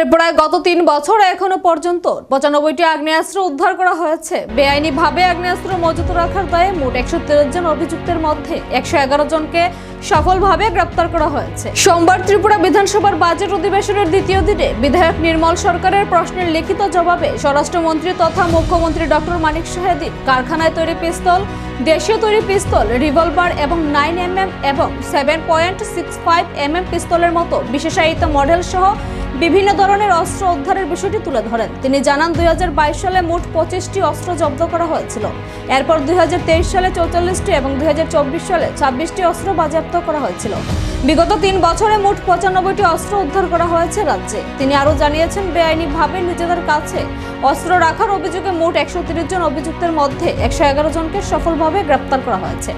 ত্রিপুরায় গত তিন বছর এখনও পর্যন্ত পঁচানব্বইটি আগ্নেয়াস্ত্র উদ্ধার করা হয়েছে। বেআইনিভাবে আগ্নেয়াস্ত্র মজুত রাখার দায়ে মোট একশো তেরো জন অভিযুক্তের মধ্যে একশো এগারো জনকে সফলভাবে গ্রেপ্তার করা হয়েছে। সোমবার ত্রিপুরা বিধানসভার বাজেট অধিবেশনের দ্বিতীয় দিনে বিধায়ক নির্মল সরকারের প্রশ্নের লিখিত জবাবে স্বরাষ্ট্রমন্ত্রী তথা মুখ্যমন্ত্রী ডক্টর মানিক শাহেদিন কারখানায় তৈরি পিস্তল, দেশীয় তৈরি পিস্তল, রিভলভার এবং নাইন এম এবং seven point six five M পিস্তলের মতো বিশেষায়িত মডেল সহ বিভিন্ন ধরনের অস্ত্র উদ্ধারের বিষয়টি তুলে ধরেন। তিনি জানান, দুই হাজার বাইশ সালে মোট পঁচিশটি অস্ত্র জব্দ করা হয়েছিল। এরপর দুই হাজার তেইশ সালে চৌচল্লিশটি এবং দুই হাজার চব্বিশ সালে ছাব্বিশটি অস্ত্র বাজেয়াপ্ত করা হয়েছিল। বিগত তিন বছরে মোট পঁচানব্বইটি অস্ত্র উদ্ধার করা হয়েছে রাজ্যে। তিনি আরও জানিয়েছেন, বেআইনিভাবে নিজেদের কাছে অস্ত্র রাখার অভিযোগে মোট একশো জন অভিযুক্তের মধ্যে একশো এগারো জনকে সফলভাবে গ্রেপ্তার করা হয়েছে।